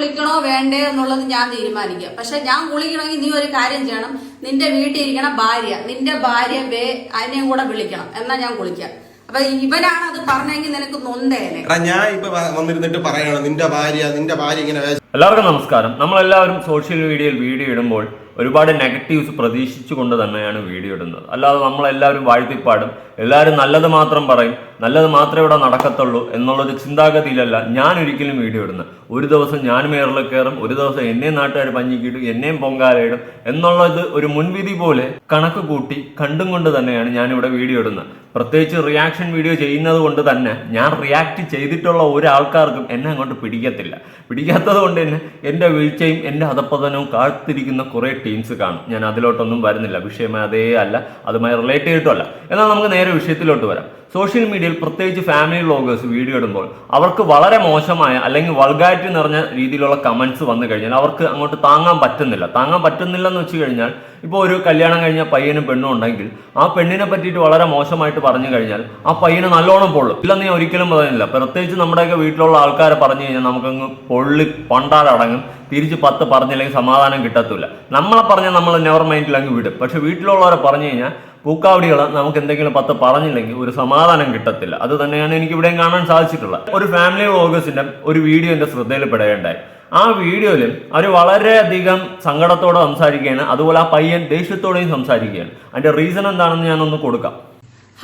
കുളിക്കണോ വേണ്ടേ എന്നുള്ളത് ഞാൻ തീരുമാനിക്കാം പക്ഷെ ഞാൻ കുളിക്കണമെങ്കിൽ നീ ഒരു കാര്യം ചെയ്യണം. നിന്റെ വീട്ടിൽ ഇരിക്കണ ഭാര്യ നിന്റെ ഭാര്യ വേ അതിനെയും കൂടെ വിളിക്കണം. എന്നാ ഞാൻ കുളിക്കാം അപ്പൊ ഇവനാണ് അത് പറഞ്ഞെങ്കിൽ നിനക്ക് നൊന്തേനെ. എടാ ഞാൻ ഇപ്പൊ വന്നിരുന്നിട്ട് പറയണം നിന്റെ ഭാര്യ നിന്റെ ഭാര്യ ഇങ്ങനെ എല്ലാവർക്കും നമസ്കാരം. നമ്മളെല്ലാവരും സോഷ്യൽ മീഡിയയിൽ വീഡിയോ ഇടുമ്പോൾ ഒരുപാട് നെഗറ്റീവ്സ് പ്രതീക്ഷിച്ചുകൊണ്ട് തന്നെയാണ് വീഡിയോ ഇടുന്നത്. അല്ലാതെ നമ്മളെല്ലാവരും വാഴ്ത്തിപ്പാടും എല്ലാവരും നല്ലത് മാത്രം പറയും നല്ലത് മാത്രമേ ഇവിടെ നടക്കത്തുള്ളൂ എന്നുള്ളൊരു ചിന്താഗതിയിലല്ല ഞാൻ ഒരിക്കലും വീഡിയോ ഇടുന്നത്. ഒരു ദിവസം ഞാൻ മേറിൽ കയറും ഒരു ദിവസം എന്നെയും നാട്ടുകാർ പഞ്ഞിക്കിടും എന്നെയും പൊങ്കാലയിടും എന്നുള്ളത് ഒരു മുൻവിധി പോലെ കണക്ക് കൂട്ടി കണ്ടും കൊണ്ട് തന്നെയാണ് ഞാനിവിടെ വീഡിയോ ഇടുന്നത്. പ്രത്യേകിച്ച് റിയാക്ഷൻ വീഡിയോ ചെയ്യുന്നത് കൊണ്ട് തന്നെ ഞാൻ റിയാക്ട് ചെയ്തിട്ടുള്ള ഒരാൾക്കാർക്കും എന്നെ അങ്ങോട്ട് പിടിക്കത്തില്ല. പിടിക്കാത്തത് കൊണ്ട് തന്നെ എന്റെ വീഴ്ചയും എന്റെ അധപ്പതനവും കാത്തിരിക്കുന്ന കുറേ ടീംസ് കാണും. ഞാൻ അതിലോട്ടൊന്നും വരുന്നില്ല. വിഷയമേ അതേ അല്ല. അതുമായി റിലേറ്റ് ചെയ്തിട്ടല്ല എന്നാൽ നമുക്ക് നേരെ വിഷയത്തിലോട്ട് വരാം. സോഷ്യൽ മീഡിയയിൽ പ്രത്യേകിച്ച് ഫാമിലി വ്ളോഗേഴ്സ് വീഡിയോ ഇടുമ്പോൾ അവർക്ക് വളരെ മോശമായ അല്ലെങ്കിൽ വൾഗാരിറ്റി നിറഞ്ഞ രീതിയിലുള്ള കമന്റ്സ് വന്നു കഴിഞ്ഞാൽ അവർക്ക് അങ്ങോട്ട് താങ്ങാൻ പറ്റുന്നില്ല. താങ്ങാൻ പറ്റുന്നില്ല എന്ന് വെച്ച് കഴിഞ്ഞാൽ ഇപ്പോൾ ഒരു കല്യാണം കഴിഞ്ഞ പയ്യനും പെണ്ണും ഉണ്ടെങ്കിൽ ആ പെണ്ണിനെ പറ്റിയിട്ട് വളരെ മോശമായിട്ട് പറഞ്ഞു കഴിഞ്ഞാൽ ആ പയ്യന് നല്ലോണം പൊള്ളും. ഇല്ലെന്ന് ഞാൻ ഒരിക്കലും പറയുന്നില്ല. പ്രത്യേകിച്ച് നമ്മുടെയൊക്കെ വീട്ടിലുള്ള ആൾക്കാരെ പറഞ്ഞു കഴിഞ്ഞാൽ നമുക്കങ്ങ് പൊള്ളി പണ്ടാലടങ്ങും. തിരിച്ച് പത്ത് പറഞ്ഞില്ലെങ്കിൽ സമാധാനം കിട്ടത്തില്ല. നമ്മളെ പറഞ്ഞാൽ നമ്മൾ നെവർ മൈൻഡിൽ അങ്ങ് വിടും. പക്ഷെ വീട്ടിലുള്ളവരെ പറഞ്ഞു കഴിഞ്ഞാൽ പൂക്കാവടികൾ നമുക്ക് എന്തെങ്കിലും പത്ത് പറഞ്ഞില്ലെങ്കിൽ ഒരു സമാധാനം കിട്ടത്തില്ല. അത് തന്നെയാണ് എനിക്ക് ഇവിടെയും കാണാൻ സാധിച്ചിട്ടുള്ളത്. ഒരു ഫാമിലി വ്ളോഗേഴ്സിന്റെ ഒരു വീഡിയോ എന്റെ ശ്രദ്ധയിൽപ്പെടുകയുണ്ടായി ആ വീഡിയോയിൽ അവർ വളരെയധികം സങ്കടത്തോടെ സംസാരിക്കുകയാണ്. അതുപോലെ ആ പയ്യൻ ദേഷ്യത്തോടെയും സംസാരിക്കുകയാണ്. അതിന്റെ റീസൺ എന്താണെന്ന് ഞാനൊന്ന് കൊടുക്കാം.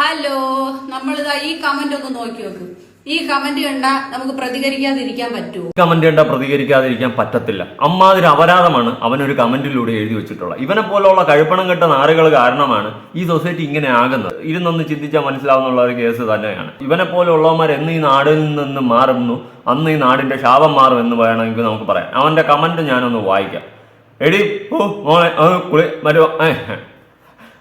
ഹലോ നമ്മളിതാ ഈ കമന്റ് ഒന്ന് നോക്കി നോക്ക് ഈ കമന്റ് കണ്ട നമുക്ക് പ്രതികരിക്കാതിരിക്കാൻ പറ്റുമോ കമന്റ് കണ്ട പ്രതികരിക്കാതിരിക്കാൻ പറ്റത്തില്ല. അമ്മാതിരി അപരാധമാണ് അവനൊരു കമന്റിലൂടെ എഴുതി വെച്ചിട്ടുള്ള. ഇവനെ പോലുള്ള കഴിപ്പണം കെട്ട നാറുകൾ കാരണമാണ് ഈ സൊസൈറ്റി ഇങ്ങനെ ആകുന്നത്. ഇരുന്നൊന്ന് ചിന്തിച്ചാൽ മനസ്സിലാവുന്നുള്ള ഒരു കേസ് തന്നെയാണ്. ഇവനെ പോലെയുള്ളവന്മാർ എന്ന് ഈ നാടിൽ നിന്ന് മാറുന്നു അന്ന് ഈ നാടിന്റെ ശാപം മാറും എന്ന് വേണമെങ്കിൽ നമുക്ക് പറയാം. അവന്റെ കമന്റ് ഞാനൊന്ന് വായിക്കാം. എടി ഓ മോളെ കുളി മരുവ.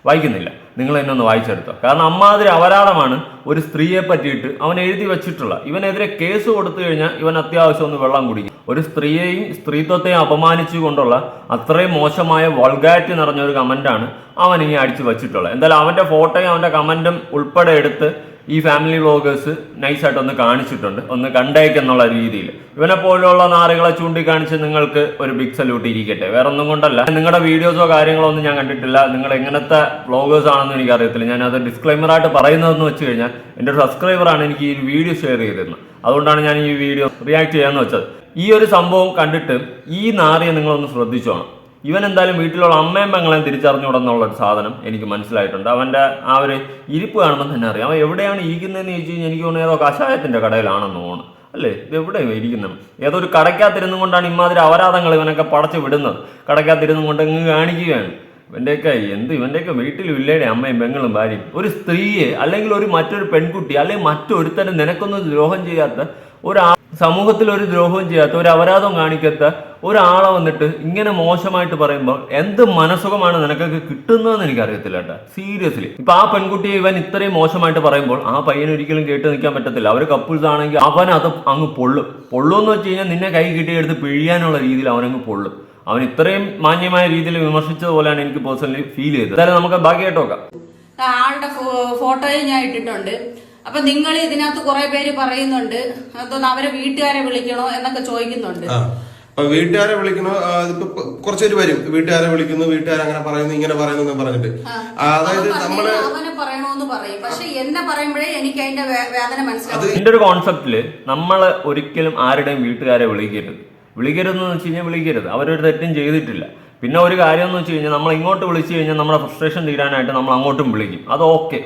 വായിക്കുന്നില്ല. നിങ്ങൾ എന്നെ ഒന്ന് വായിച്ചെടുത്തോ. കാരണം അമ്മാതിരി അപരാധമാണ് ഒരു സ്ത്രീയെ പറ്റിയിട്ട് അവൻ എഴുതി വെച്ചിട്ടുള്ള ഇവനെതിരെ കേസ് കൊടുത്തു കഴിഞ്ഞാൽ ഇവൻ അത്യാവശ്യം ഒന്ന് വെള്ളം കുടിക്കും. ഒരു സ്ത്രീയെയും സ്ത്രീത്വത്തെയും അപമാനിച്ചുകൊണ്ടുള്ള അത്രയും മോശമായ വൾഗാരിറ്റി നിറഞ്ഞ ഒരു കമന്റാണ് അവൻ ഇങ്ങനെ അടിച്ചു വെച്ചിട്ടുള്ളത്. എന്തായാലും അവന്റെ ഫോട്ടോയും അവന്റെ കമന്റും ഉൾപ്പെടെ എടുത്ത് ഈ ഫാമിലി വ്ളോഗേഴ്സ് നൈസായിട്ട് ഒന്ന് കാണിച്ചിട്ടുണ്ട്. ഒന്ന് കണ്ടേക്കെന്നുള്ള രീതിയിൽ. ഇവനെ പോലെയുള്ള നാറുകളെ ചൂണ്ടിക്കാണിച്ച് നിങ്ങൾക്ക് ഒരു ബിഗ് സല്യൂട്ട് ഇരിക്കട്ടെ. വേറെ ഒന്നും കൊണ്ടല്ല. നിങ്ങളുടെ വീഡിയോസോ കാര്യങ്ങളോ ഒന്നും ഞാൻ കണ്ടിട്ടില്ല. നിങ്ങൾ എങ്ങനത്തെ വ്ളോഗേഴ്സ് ആണെന്ന് എനിക്ക് അറിയത്തില്ല ഞാൻ അത് ഡിസ്ക്ലൈമർ ആയിട്ട് പറയുന്നതെന്ന് വെച്ച് കഴിഞ്ഞാൽ എന്റെ ഒരു സബ്സ്ക്രൈബറാണ് എനിക്ക് ഈ വീഡിയോ ഷെയർ ചെയ്തിരുന്നത്. അതുകൊണ്ടാണ് ഞാൻ ഈ വീഡിയോ റിയാക്ട് ചെയ്യാന്ന് വെച്ചത്. ഈ ഒരു സംഭവം കണ്ടിട്ട് ഈ നാറിയെ നിങ്ങളൊന്ന് ശ്രദ്ധിച്ചോണം. ഇവൻ എന്തായാലും വീട്ടിലുള്ള അമ്മയും പെങ്ങളെയും തിരിച്ചറിഞ്ഞുകൂടെന്നുള്ള ഒരു സാധനം എനിക്ക് മനസ്സിലായിട്ടുണ്ട്. അവന്റെ ആ ഒരു ഇരിപ്പ് കാണുമ്പോൾ തന്നെ അറിയാം. അവൻ എവിടെയാണ് ഇരിക്കുന്നതെന്ന് ചോദിച്ചു കഴിഞ്ഞാൽ എനിക്ക് തോന്നുന്നു ഏതോ കഷായത്തിന്റെ കടയിലാണെന്ന് തോന്നുന്നു. അല്ലേ? ഇത് എവിടെയാണ് ഇരിക്കുന്നത്? ഏതോ ഒരു കടയ്ക്കകത്തിരുന്നും കൊണ്ടാണ് ഇമാതിരി അപരാധങ്ങൾ ഇവനൊക്കെ പടച്ചു വിടുന്നത്. കടയ്ക്കകത്തിരുന്നും കൊണ്ട് ഇങ്ങ് കാണിക്കുകയാണ്. ഇവന്റെയൊക്കെ എന്ത് ഇവന്റെയൊക്കെ വീട്ടിലും ഇല്ലേടെ അമ്മയും പെങ്ങളും ഭാര്യയും. ഒരു സ്ത്രീയെ അല്ലെങ്കിൽ ഒരു മറ്റൊരു പെൺകുട്ടി അല്ലെങ്കിൽ മറ്റൊരുത്തരും നിനക്കൊന്നും ദ്രോഹം ചെയ്യാത്ത ഒരു സമൂഹത്തിൽ ഒരു ദ്രോഹവും ചെയ്യാത്ത ഒരു അപരാധവും കാണിക്കാത്ത ഒരാളെ വന്നിട്ട് ഇങ്ങനെ മോശമായിട്ട് പറയുമ്പോൾ എന്ത് മനസുഖമാണ് നിനക്കൊക്കെ കിട്ടുന്നതെന്ന് എനിക്ക് അറിയത്തില്ല കേട്ടോ. സീരിയസ്ലി ഇപ്പൊ ആ പെൺകുട്ടി ഇവൻ ഇത്രയും മോശമായിട്ട് പറയുമ്പോൾ ആ പയ്യൻ ഒരിക്കലും കേട്ട് നിൽക്കാൻ പറ്റത്തില്ല. അവർ കപ്പിൾസ് ആണെങ്കിൽ അവൻ അത് അങ്ങ് പൊള്ളും. എന്ന് വെച്ച് കഴിഞ്ഞാൽ നിന്നെ കൈ കിട്ടിയെടുത്ത് പിഴിയാനുള്ള രീതിയിൽ അവനങ്ങ് പൊള്ളും. അവൻ ഇത്രയും മാന്യമായ രീതിയിൽ വിമർശിച്ചതുപോലെയാണ് എനിക്ക് പേഴ്സണലി ഫീൽ ചെയ്തത്. എന്തായാലും നമുക്ക് ബാക്കിയായിട്ട് നോക്കാം. ആളുടെ ഫോട്ടോയും ഞാൻ ഇട്ടിട്ടുണ്ട്. അപ്പൊ നിങ്ങൾ ഇതിനകത്ത് കുറെ പേര് പറയുന്നുണ്ട്. അതൊന്ന് അവരെ വീട്ടുകാരെ വിളിക്കണോ എന്നൊക്കെ ചോദിക്കുന്നുണ്ട്. വീട്ടുകാരെ വിളിക്കണോ? കുറച്ചുപേര് വരും. വീട്ടുകാരെ വിളിക്കുന്നു വീട്ടുകാർ അങ്ങനെ പറയുന്നു ഇങ്ങനെ പറയുന്നു എന്ന് പറഞ്ഞിട്ട്. അതായത് നമ്മൾ അവനെ പറയും. പക്ഷെ എന്നെ പറയുമ്പോഴേ എനിക്ക് അതിന്റെ വേദന മനസ്സിലാവും. എന്റെ ഒരു കോൺസെപ്റ്റിൽ നമ്മൾ ഒരിക്കലും ആരുടെയും വീട്ടുകാരെ വിളിക്കരുത്. വിളിക്കരുതെന്ന് വെച്ച് കഴിഞ്ഞാൽ വിളിക്കരുത്. അവരൊരു തെറ്റും ചെയ്തിട്ടില്ല. പിന്നെ ഒരു കാര്യം എന്ന് വെച്ച് കഴിഞ്ഞാൽ നമ്മൾ ഇങ്ങോട്ട് വിളിച്ചു കഴിഞ്ഞാൽ നമ്മുടെ ഫ്രസ്ട്രേഷൻ തീരാനായിട്ട് നമ്മൾ അങ്ങോട്ടും വിളിക്കും. അത്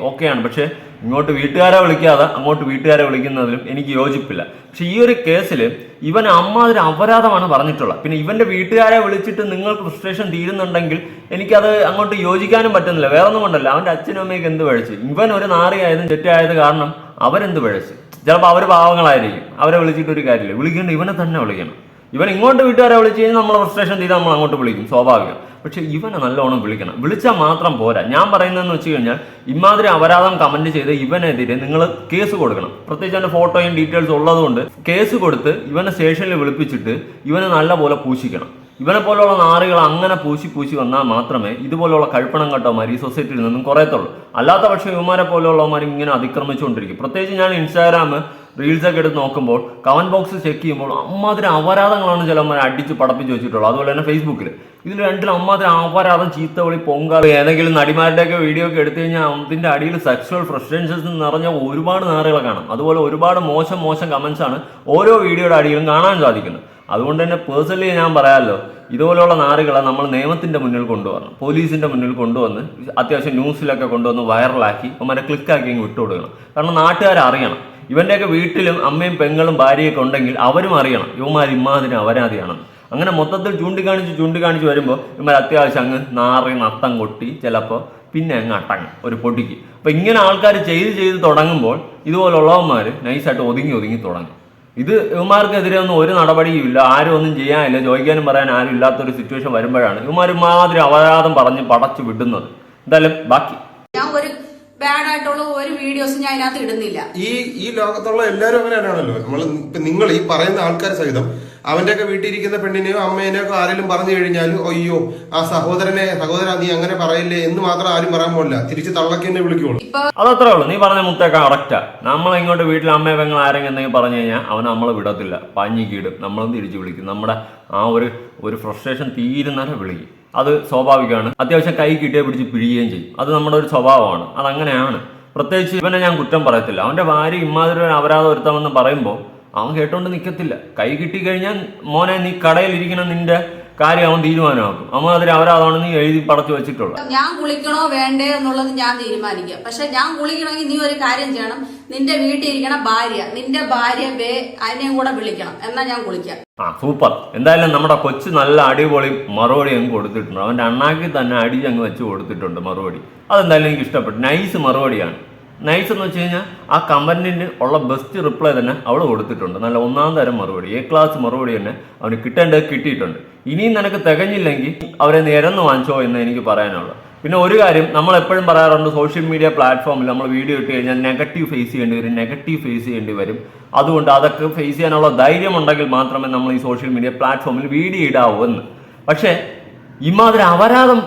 ഓക്കെ ആണ്. പക്ഷേ ഇങ്ങോട്ട് വീട്ടുകാരെ വിളിക്കാതെ അങ്ങോട്ട് വീട്ടുകാരെ വിളിക്കുന്നതിലും എനിക്ക് യോജിപ്പില്ല. പക്ഷെ ഈ ഒരു കേസിൽ ഇവൻ അമ്മാതിരി അപരാധമാണ് പറഞ്ഞിട്ടുള്ളത്. പിന്നെ ഇവന്റെ വീട്ടുകാരെ വിളിച്ചിട്ട് നിങ്ങൾക്ക് ഫ്രസ്ട്രേഷൻ തീരുന്നുണ്ടെങ്കിൽ എനിക്കത് അങ്ങോട്ട് യോജിക്കാനും പറ്റുന്നില്ല. വേറെ ഒന്നും കൊണ്ടല്ല. അവന്റെ അച്ഛനും അമ്മയ്ക്ക് എന്ത് പഴച്ച്? ഇവൻ ഒരു നാറിയായതും തെറ്റായത് കാരണം അവരെന്ത് പഴച്ച്? ചിലപ്പോൾ അവർ പാവങ്ങളായിരിക്കും. അവരെ വിളിച്ചിട്ട് ഒരു കാര്യമില്ല. വിളിക്കേണ്ട ഇവനെ തന്നെ വിളിക്കണം. ഇവൻ ഇങ്ങോട്ട് വീട്ടുകാരെ വിളിച്ച് കഴിഞ്ഞാൽ നമ്മൾ ഫ്രസ്ട്രേഷൻ ചെയ്താൽ നമ്മൾ അങ്ങോട്ട് വിളിക്കും സ്വാഭാവികം. പക്ഷെ ഇവനെ നല്ലോണം വിളിക്കണം. വിളിച്ചാൽ മാത്രം പോരാ. ഞാൻ പറയുന്നതെന്ന് വെച്ച് കഴിഞ്ഞാൽ ഇമാതിരി അപരാധം കമന്റ് ചെയ്ത് ഇവനെതിരെ നിങ്ങൾ കേസ് കൊടുക്കണം. പ്രത്യേകിച്ച് അവന്റെ ഫോട്ടോയും ഡീറ്റെയിൽസ് ഉള്ളതുകൊണ്ട് കേസ് കൊടുത്ത് ഇവനെ സ്റ്റേഷനിൽ വിളിപ്പിച്ചിട്ട് ഇവനെ നല്ലപോലെ പൂശിക്കണം. ഇവനെ പോലുള്ള നാറുകൾ അങ്ങനെ പൂശി പൂശി വന്നാൽ മാത്രമേ ഇതുപോലുള്ള കഴിപ്പണം കട്ടവന്മാർ ഈ സൊസൈറ്റിയിൽ നിന്നും കുറയത്തുള്ളൂ. അല്ലാത്ത പക്ഷേ ഇവന്മാരെ പോലെയുള്ളവന്മാർ ഇങ്ങനെ അതിക്രമിച്ചുകൊണ്ടിരിക്കും. പ്രത്യേകിച്ച് ഞാൻ ഇൻസ്റ്റാഗ്രാം റീൽസ് ഒക്കെ എടുത്ത് നോക്കുമ്പോൾ കമന്റ് ബോക്സ് ചെക്ക് ചെയ്യുമ്പോൾ അമ്മാതിരി അപരാധങ്ങളാണ് ചിലന്മാർ അടിച്ച് പടപ്പിച്ച് വെച്ചിട്ടുള്ളത്. അതുപോലെ തന്നെ ഫേസ്ബുക്കിൽ ഇതിൽ രണ്ടിലും അമ്മാതിരി അപരാധം ചീത്ത വിളി പൊങ്കാല ഏതെങ്കിലും നടിമാരുടെയൊക്കെ വീഡിയോ ഒക്കെ എടുത്തു കഴിഞ്ഞാൽ അതിന്റെ അടിയിൽ സെക്സ്വൽ ഫ്രസ്ട്രേഷൻസ് നിറഞ്ഞ ഒരുപാട് നാറുകളെ കാണാം. അതുപോലെ ഒരുപാട് മോശം മോശം കമന്റ്സ് ആണ് ഓരോ വീഡിയോയുടെ അടിയിലും കാണാൻ സാധിക്കുന്നത്. അതുകൊണ്ട് തന്നെ പേഴ്സണലി ഞാൻ പറയാമല്ലോ ഇതുപോലെയുള്ള നാറുകളെ നമ്മൾ നിയമത്തിന്റെ മുന്നിൽ കൊണ്ടുവരണം. പോലീസിന്റെ മുന്നിൽ കൊണ്ടുവന്ന് അത്യാവശ്യം ന്യൂസിലൊക്കെ കൊണ്ടുവന്ന് വൈറലാക്കി അവന്മാരെ ക്ലിക്കാക്കി ഇങ്ങ് വിട്ടുകൊടുക്കണം. കാരണം നാട്ടുകാർ അറിയണം ഇവന്റെയൊക്കെ വീട്ടിലും അമ്മയും പെങ്ങളും ഭാര്യയൊക്കെ ഉണ്ടെങ്കിൽ അവരും അറിയണം. ഇവന്മാർ ഇമ്മാതിരി അവരാതിയാണെന്ന് അങ്ങനെ മൊത്തത്തിൽ ചൂണ്ടിക്കാണിച്ച് ചൂണ്ടിക്കാണിച്ച് വരുമ്പോൾ ഇവന്മാർ അത്യാവശ്യം അങ്ങ് നാറി നത്തം കൊട്ടി ചിലപ്പോൾ പിന്നെ അങ്ങ് അട്ടങ്ങും ഒരു പൊട്ടിക്ക് അപ്പം ഇങ്ങനെ ആൾക്കാർ ചെയ്ത് ചെയ്ത് തുടങ്ങുമ്പോൾ ഇതുപോലുള്ളവന്മാർ നൈസായിട്ട് ഒതുങ്ങി ഒതുങ്ങി തുടങ്ങും. ഇത് ഇവന്മാർക്കെതിരെ ഒന്നും ഒരു നടപടിയും ഇല്ല. ആരും ഒന്നും ചെയ്യാനില്ല. ചോദിക്കാനും പറയാൻ ആരും ഇല്ലാത്തൊരു സിറ്റുവേഷൻ വരുമ്പോഴാണ് ഇവന്മാർ മാതിരി അപരാധം പറഞ്ഞ് പടച്ചു വിടുന്നത്. എന്തായാലും ബാക്കി. ബാഡ് ആയിട്ടുള്ള ഒരു വീഡിയോസും ഞാൻ അതിനകത്ത് ഇടുന്നില്ല. ഈ ഈ ലോകത്തുള്ള എല്ലാവരും അങ്ങനെയാണല്ലോ തന്നെയാണല്ലോ. നമ്മൾ ഇപ്പൊ നിങ്ങൾ ഈ പറയുന്ന ആൾക്കാർ സഹിതം അവന്റെയൊക്കെ വീട്ടിലിരിക്കുന്ന പെണ്ണിനെയോ അമ്മേനെയോ ഒക്കെ ആരെങ്കിലും പറഞ്ഞു കഴിഞ്ഞാൽ അയ്യോ ആ സഹോദരനെ സഹോദര നീ അങ്ങനെ പറയില്ലേ എന്ന് മാത്രം ആരും പറയാൻ പോലില്ല തിരിച്ച് തള്ളക്കി തന്നെ വിളിക്കുള്ളൂ. അതത്രേ ഉള്ളൂ നീ പറഞ്ഞ മുത്തേക്ക കറക്റ്റാ നമ്മൾ ഇങ്ങോട്ട് വീട്ടിൽ അമ്മയെ പെങ്ങൾ ആരെങ്കിലും എന്തെങ്കിലും പറഞ്ഞു കഴിഞ്ഞാൽ അവൻ നമ്മളെ വിടത്തില്ല. പഞ്ഞിക്കിടും. നമ്മളും തിരിച്ചു വിളിക്കും? നമ്മുടെ ആ ഒരു ഒരു ഫ്രസ്ട്രേഷൻ തീരുന്നവരെ വിളിക്കും. അത് സ്വാഭാവികമാണ്. അത്യാവശ്യം കൈ കിട്ടിയ പിടിച്ച് പിഴിയുകയും ചെയ്യും. അത് നമ്മുടെ ഒരു സ്വഭാവമാണ്. അതങ്ങനെയാണ്. പ്രത്യേകിച്ച് ഇവനെ ഞാൻ കുറ്റം പറയത്തില്ല. അവന്റെ ഭാര്യ ഇമാതിരി ഒരു അപരാധം ഒരുത്തമെന്ന് പറയുമ്പോൾ അവൻ കേട്ടോണ്ട് നിൽക്കത്തില്ല കൈ കിട്ടി കഴിഞ്ഞാൽ മോനെ നീ കടയിൽ ഇരിക്കണം നിന്റെ കാര്യം അവൻ തീരുമാനമാക്കും. അമ്മ അതിൽ നീ എഴുതി പടച്ചു വെച്ചിട്ടുള്ളത്. ഞാൻ കുളിക്കണോ വേണ്ടേ എന്നുള്ളത് ഞാൻ തീരുമാനിക്കുക പക്ഷെ ഞാൻ കുളിക്കണമെങ്കിൽ നീ ഒരു കാര്യം ചെയ്യണം. നിന്റെ വീട്ടിൽ ഇരിക്കണ ഭാര്യ നിന്റെ ഭാര്യ വേ അതിനെയും കൂടെ വിളിക്കണം. എന്നാ ഞാൻ കുളിക്കാം. ആ സൂപ്പർ. എന്തായാലും നമ്മുടെ കൊച്ചു നല്ല അടിപൊളി മറുപടി അങ്ങ് കൊടുത്തിട്ടുണ്ട്. അവന്റെ അണ്ണാക്കി തന്നെ അടി അങ്ങ് വെച്ച് കൊടുത്തിട്ടുണ്ട് മറുപടി. അതെന്തായാലും എനിക്ക് ഇഷ്ടപ്പെട്ടു. നൈസ് മറുപടിയാണ്. നൈസ് എന്ന് വെച്ച് കഴിഞ്ഞാൽ ആ കമ്പനിന് ഉള്ള ബെസ്റ്റ് റിപ്ലൈ തന്നെ അവൾ കൊടുത്തിട്ടുണ്ട്. നല്ല ഒന്നാം തരം മറുപടി. എ ക്ലാസ് മറുപടി തന്നെ അവന് കിട്ടേണ്ടത് കിട്ടിയിട്ടുണ്ട്. ഇനിയും നിനക്ക് തികഞ്ഞില്ലെങ്കിൽ അവരെ നിരന്ന് വാങ്ങിച്ചോ എന്ന് എനിക്ക് പറയാനുള്ളൂ. പിന്നെ ഒരു കാര്യം നമ്മൾ എപ്പോഴും പറയാറുണ്ട് സോഷ്യൽ മീഡിയ പ്ലാറ്റ്ഫോമിൽ നമ്മൾ വീഡിയോ ഇട്ട് കഴിഞ്ഞാൽ നെഗറ്റീവ് ഫേസ് ചെയ്യേണ്ടി വരും നെഗറ്റീവ് ഫേസ് ചെയ്യേണ്ടി വരും. അതുകൊണ്ട് അതൊക്കെ ഫേസ് ചെയ്യാനുള്ള ധൈര്യം ഉണ്ടെങ്കിൽ മാത്രമേ നമ്മൾ ഈ സോഷ്യൽ മീഡിയ പ്ലാറ്റ്ഫോമിൽ വീഡിയോ ഇടാവൂ എന്ന്. പക്ഷേ ഇമാതിരി അപരാധം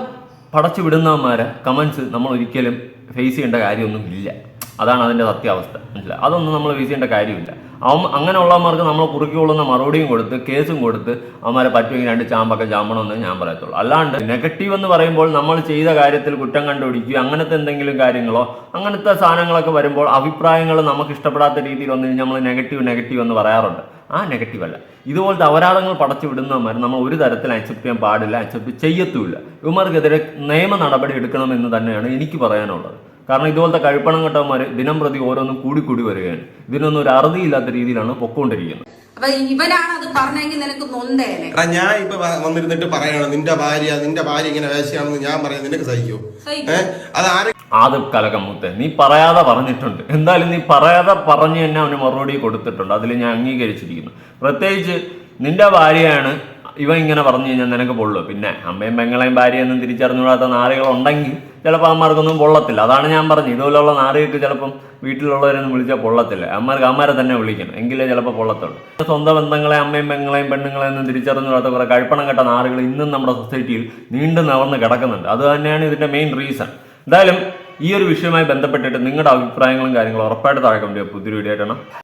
പടച്ചു വിടുന്നവന്മാരെ കമൻസ് നമ്മൾ ഒരിക്കലും ഫേസ് ചെയ്യേണ്ട കാര്യമൊന്നും ഇല്ല. അതാണ് അതിന്റെ സത്യാവസ്ഥ. മനസ്സിലായി? അതൊന്നും നമ്മൾ ഫേസ് ചെയ്യേണ്ട കാര്യമില്ല. അവൻ അങ്ങനെയുള്ളവന്മാർക്ക് നമ്മൾ കുറുക്കിക്കൊള്ളുന്ന മറുപടിയും കൊടുത്ത് കേസും കൊടുത്ത് അവന്മാരെ പറ്റുമെങ്കിൽ രണ്ട് ചാമ്പൊക്കെ ചാമ്പണമെന്ന് ഞാൻ പറയത്തുള്ളൂ. അല്ലാണ്ട് നെഗറ്റീവ് എന്ന് പറയുമ്പോൾ നമ്മൾ ചെയ്ത കാര്യത്തിൽ കുറ്റം കണ്ടുപിടിക്കുക അങ്ങനത്തെ എന്തെങ്കിലും കാര്യങ്ങളോ അങ്ങനത്തെ സാധനങ്ങളൊക്കെ വരുമ്പോൾ അഭിപ്രായങ്ങൾ നമുക്ക് ഇഷ്ടപ്പെടാത്ത രീതിയിൽ വന്നു കഴിഞ്ഞാൽ നമ്മൾ നെഗറ്റീവ് നെഗറ്റീവ് എന്ന് പറയാറുണ്ട്. ആ നെഗറ്റീവ് അല്ല. ഇതുപോലത്തെ അപരാധങ്ങൾ പടച്ചു വിടുന്നവന്മാർ നമ്മൾ ഒരു തരത്തിൽ അക്സെപ്റ്റ് ചെയ്യാൻ പാടില്ല അക്സെപ്റ്റ് ചെയ്യത്തുമില്ല. ഇവന്മാർക്കെതിരെ നിയമ നടപടി എടുക്കണമെന്ന് തന്നെയാണ് എനിക്ക് പറയാനുള്ളത്. കാരണം ഇതുപോലത്തെ കഴിപ്പണം കെട്ടവന്മാർ ദിനം പ്രതി ഓരോന്നും കൂടി കൂടി വരികയാണ്. ഇതിനൊന്നും ഒരു അറുതിയില്ലാത്ത രീതിയിലാണ് പൊക്കോണ്ടിരിക്കുന്നത്. അപ്പൊ ഇവനാണ് അത് പറഞ്ഞെങ്കിൽ നിനക്ക് നൊന്തേനെ. എടാ ഞാൻ ഇപ്പൊ വ- വന്നിരുന്നിട്ട് പറയാണ് നിന്റെ ഭാര്യ നിന്റെ ഭാര്യ ഇങ്ങനെ വേശയാണെന്ന് ഞാൻ പറയാം നിനക്ക് സഹിക്കോ? സഹിക്കും. ഏഹ്? അത് കലകം മുത്തെ നീ പറയാതെ പറഞ്ഞിട്ടുണ്ട്. എന്തായാലും നീ പറയാതെ പറഞ്ഞു തന്നെ അവന് മറുപടി കൊടുത്തിട്ടുണ്ട്. അതിൽ ഞാൻ അംഗീകരിച്ചിരിക്കുന്നു. പ്രത്യേകിച്ച് നിന്റെ ഭാര്യയാണ് ഇവൻ ഇങ്ങനെ പറഞ്ഞു കഴിഞ്ഞാൽ നിനക്ക് പൊള്ളു പിന്നെ അമ്മയും പെങ്ങളെയും ഭാര്യയൊന്നും തിരിച്ചറിഞ്ഞുകൂടാത്ത നാളുകളുണ്ടെങ്കിൽ ഉണ്ടെങ്കിൽ ചിലപ്പോൾ അമ്മമാർക്കൊന്നും പൊള്ളത്തില്ല. അതാണ് ഞാൻ പറഞ്ഞത്. ഇതുപോലുള്ള നാറികൾക്ക് ചിലപ്പം വീട്ടിലുള്ളവരൊന്നും വിളിച്ചാൽ പൊള്ളത്തില്ല. അമ്മമാർക്ക് അമ്മമാരെ തന്നെ വിളിക്കണം. എങ്കിലേ ചിലപ്പോൾ പൊള്ളത്തുള്ളൂ. സ്വന്തം ബന്ധങ്ങളെ അമ്മയും പെങ്ങളെയും പെണ്ണുങ്ങളെയും പെണ്ണുങ്ങളെയൊന്നും തിരിച്ചറിഞ്ഞുകൂടാത്ത കുറെ കഴിപ്പണം കെട്ട നാറുകൾ ഇന്നും നമ്മുടെ സൊസൈറ്റിയിൽ നീണ്ടു നവർന്ന് കിടക്കുന്നുണ്ട്. അത് തന്നെയാണ് ഇതിന്റെ മെയിൻ റീസൺ. എന്തായാലും ഈ ഒരു വിഷയവുമായി ബന്ധപ്പെട്ടിട്ട് നിങ്ങളുടെ അഭിപ്രായങ്ങളും കാര്യങ്ങളും ഉറപ്പായിട്ട് താഴെ ചെയ്യുക. പുതിയൊരു വീഡിയോ ആയിട്ടാണ്